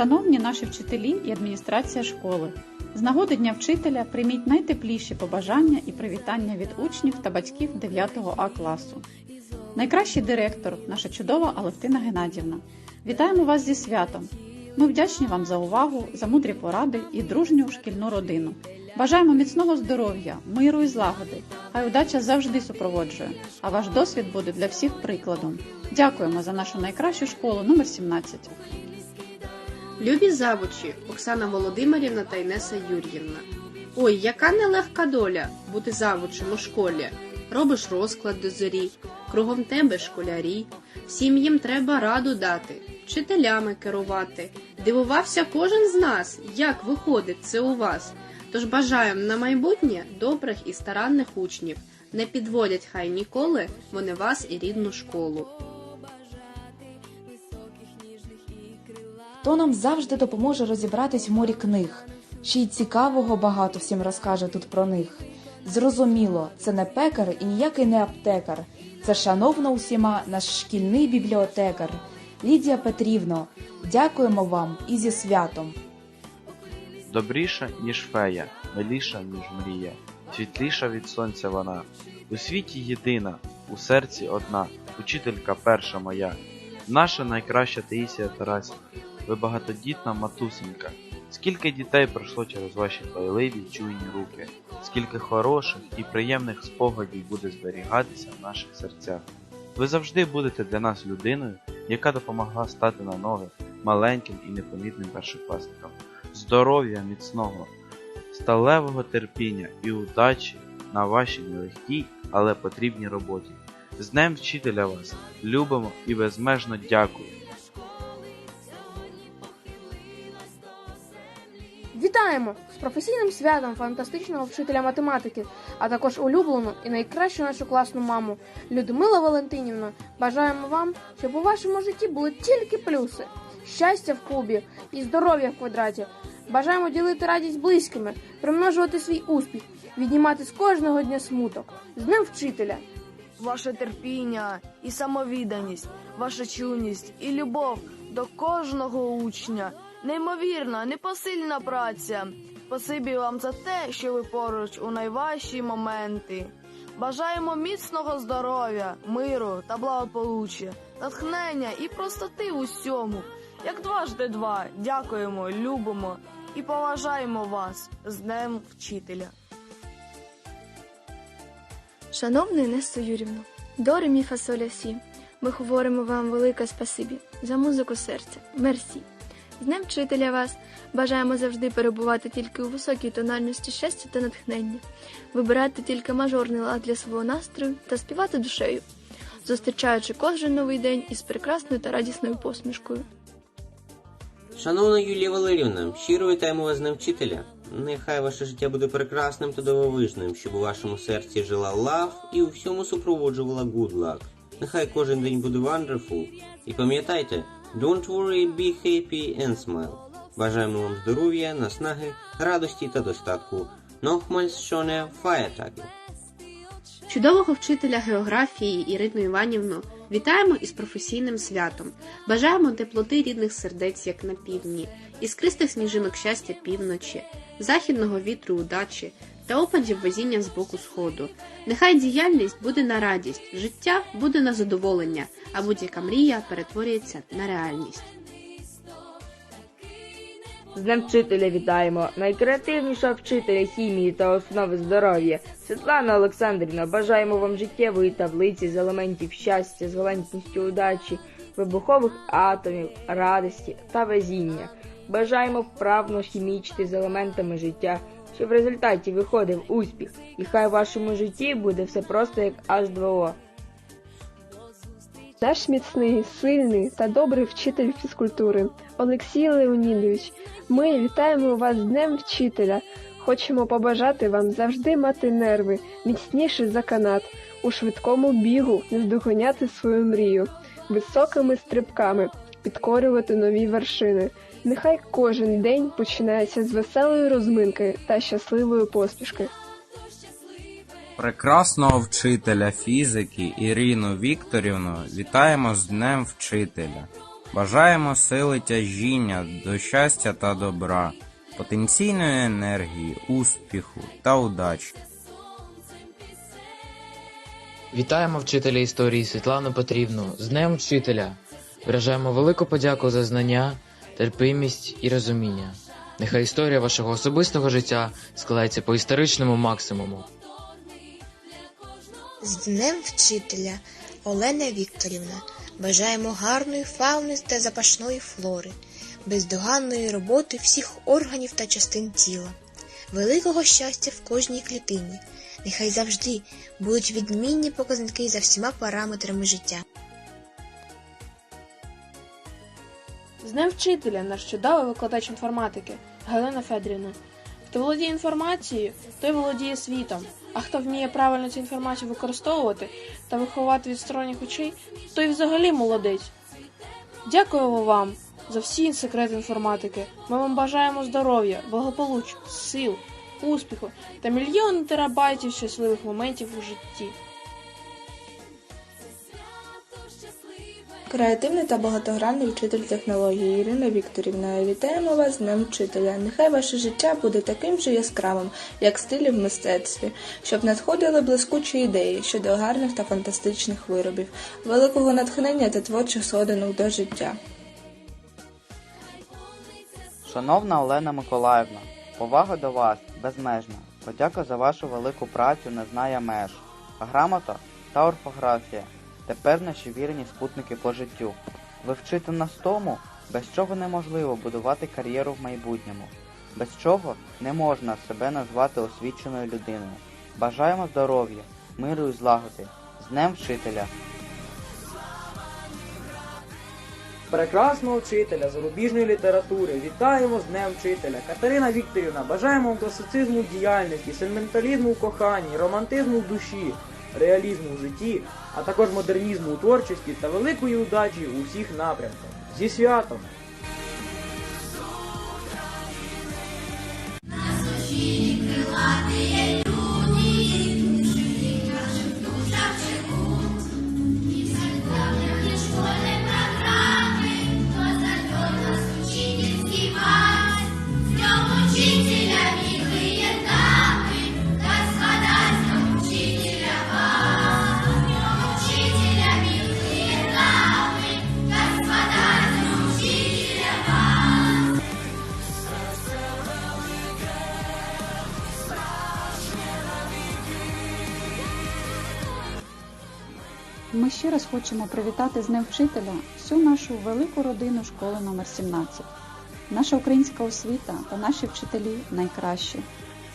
Шановні наші вчителі і адміністрація школи, з нагоди Дня вчителя прийміть найтепліші побажання і привітання від учнів та батьків 9 А класу. Найкращий директор, наша чудова Алевтина Геннадівна. Вітаємо вас зі святом! Ми вдячні вам за увагу, за мудрі поради і дружню шкільну родину. Бажаємо міцного здоров'я, миру і злагоди. Хай удача завжди супроводжує, а ваш досвід буде для всіх прикладом. Дякуємо за нашу найкращу школу номер 17. Любі завучі Оксана Володимирівна та Інеса Юр'ївна. Ой, яка нелегка доля бути завучем у школі. Робиш розклад до зорі, кругом тебе школярі, всім їм треба раду дати, вчителями керувати. Дивувався кожен з нас, як виходить це у вас. Тож бажаємо на майбутнє добрих і старанних учнів. Не підводять хай ніколи вони вас і рідну школу. Хто нам завжди допоможе розібратись в морі книг. Ще й цікавого багато всім розкаже тут про них. Зрозуміло, це не пекар і ніякий не аптекар. Це шановна усіма наш шкільний бібліотекар. Лідія Петрівно, дякуємо вам і зі святом. Добріша, ніж фея, миліша, ніж мрія, світліша від сонця вона. У світі єдина, у серці одна, учителька перша моя. Наша найкраща Таїсія Тарасівна, ви багатодітна матусенька. Скільки дітей пройшло через ваші дбайливі чуйні руки, скільки хороших і приємних спогадів буде зберігатися в наших серцях. Ви завжди будете для нас людиною, яка допомогла стати на ноги маленьким і непомітним першокласникам здоров'я міцного, сталевого терпіння і удачі на вашій нелегкій, але потрібній роботі. З Днем вчителя вас любимо і безмежно дякуємо. Вітаємо з професійним святом фантастичного вчителя математики, а також улюблену і найкращу нашу класну маму Людмила Валентинівна. Бажаємо вам, щоб у вашому житті були тільки плюси, щастя в кубі і здоров'я в квадраті. Бажаємо ділити радість близькими, примножувати свій успіх, віднімати з кожного дня смуток. З Днем вчителя! ваше терпіння і самовідданість, ваша чуйність і любов до кожного учня. Неймовірна, непосильна праця. Спасибі вам за те, що ви поруч у найважчі моменти. Бажаємо міцного здоров'я, миру та благополуччя, натхнення і простоти в усьому. Як дважди два, дякуємо, любимо і поважаємо вас з Днем Вчителя. Шановна Інесо Юрівно, до ре мі фасоля сі. Ми говоримо вам велике спасибі за музику серця. Мерсі. З Днем вчителя вас бажаємо завжди перебувати тільки у високій тональності щастя та натхнення, вибирати тільки мажорний лад для свого настрою та співати душею, зустрічаючи кожен новий день із прекрасною та радісною посмішкою. Шановна Юлія Валерівна, щиро вітаємо вас з Днем вчителя. Нехай ваше життя буде прекрасним та дивовижним, щоб у вашому серці жила лав і у всьому супроводжувала good luck. Нехай кожен день буде wonderful. І пам'ятайте, don't worry, be happy and smile. Бажаємо вам здоров'я, наснаги, радості та достатку. Нохмальс шоне фаєтаки. Чудового вчителя географії Ірину Іванівну вітаємо із професійним святом. Бажаємо теплоти рідних сердець, як на півдні, іскристих сніжинок щастя півночі, західного вітру удачі та опадів везіння з боку сходу. Нехай діяльність буде на радість, життя буде на задоволення, а будь-яка мрія перетворюється на реальність. З Днем вчителя вітаємо найкреативнішого вчителя хімії та основи здоров'я Світлана Олександрівна. Бажаємо вам життєвої таблиці з елементів щастя, з галантністю удачі, вибухових атомів, радості та везіння. Бажаємо вправно хімічити з елементами життя, щоб в результаті виходив успіх, і хай в вашому житті буде все просто як H2O. Наш міцний, сильний та добрий вчитель фізкультури Олексій Леонідович. Ми вітаємо вас з Днем Вчителя. Хочемо побажати вам завжди мати нерви, міцніші за канат, у швидкому бігу не здоганяти свою мрію, високими стрибками підкорювати нові вершини. Нехай кожен день починається з веселої розминки та щасливої посмішки. Прекрасного вчителя фізики Ірину Вікторівну вітаємо з Днем Вчителя. Бажаємо сили тяжіння до щастя та добра, потенційної енергії, успіху та удачі. Вітаємо вчителя історії Світлану Петрівну з Днем Вчителя. Виражаємо велику подяку за знання, терпимість і розуміння. Нехай історія вашого особистого життя складається по історичному максимуму. З Днем Вчителя Олена Вікторівна бажаємо гарної фауни та запашної флори, бездоганної роботи всіх органів та частин тіла, великого щастя в кожній клітині. Нехай завжди будуть відмінні показники за всіма параметрами життя. З Днем вчителя наш чудовий викладач інформатики Галина Федорівна. Хто володіє інформацією, той володіє світом. А хто вміє правильно цю інформацію використовувати та виховати від сторонніх очей, той взагалі молодець. Дякуємо вам за всі секрети інформатики. Ми вам бажаємо здоров'я, благополуччя, сил, успіху та мільйони терабайтів щасливих моментів у житті. Креативний та багатогранний вчитель технології Ірина Вікторівна. Вітаємо вас з Днем вчителя. Нехай ваше життя буде таким же яскравим, як стилі в мистецтві, щоб надходили блискучі ідеї щодо гарних та фантастичних виробів, великого натхнення та творчих сходинок до життя. Шановна Олена Миколаївна, повага до вас безмежна. Подяка за вашу велику працю не знає меж. Грамота та орфографія. Тепер наші вірні спутники по життю. Ви вчите нас тому, без чого неможливо будувати кар'єру в майбутньому, без чого не можна себе назвати освіченою людиною. Бажаємо здоров'я, миру і злагоди. З Днем вчителя! Прекрасного вчителя зарубіжної літератури. Вітаємо з Днем вчителя. Катерина Вікторівна, бажаємо вам класицизму в діяльності, сентименталізму в коханні, романтизму в душі, реалізму в житті, а також модернізму у творчості та великої удачі у всіх напрямках. Зі святом! Ми ще раз хочемо привітати з Днем вчителя всю нашу велику родину школи номер 17 Наша українська освіта та наші вчителі найкращі.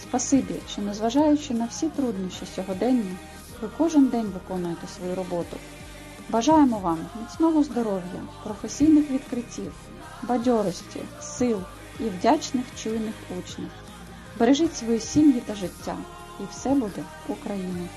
Спасибі, що незважаючи на всі труднощі сьогодення, ви кожен день виконуєте свою роботу. Бажаємо вам міцного здоров'я, професійних відкриттів, бадьорості, сил і вдячних чуйних учнів. Бережіть свої сім'ї та життя, і все буде Україна!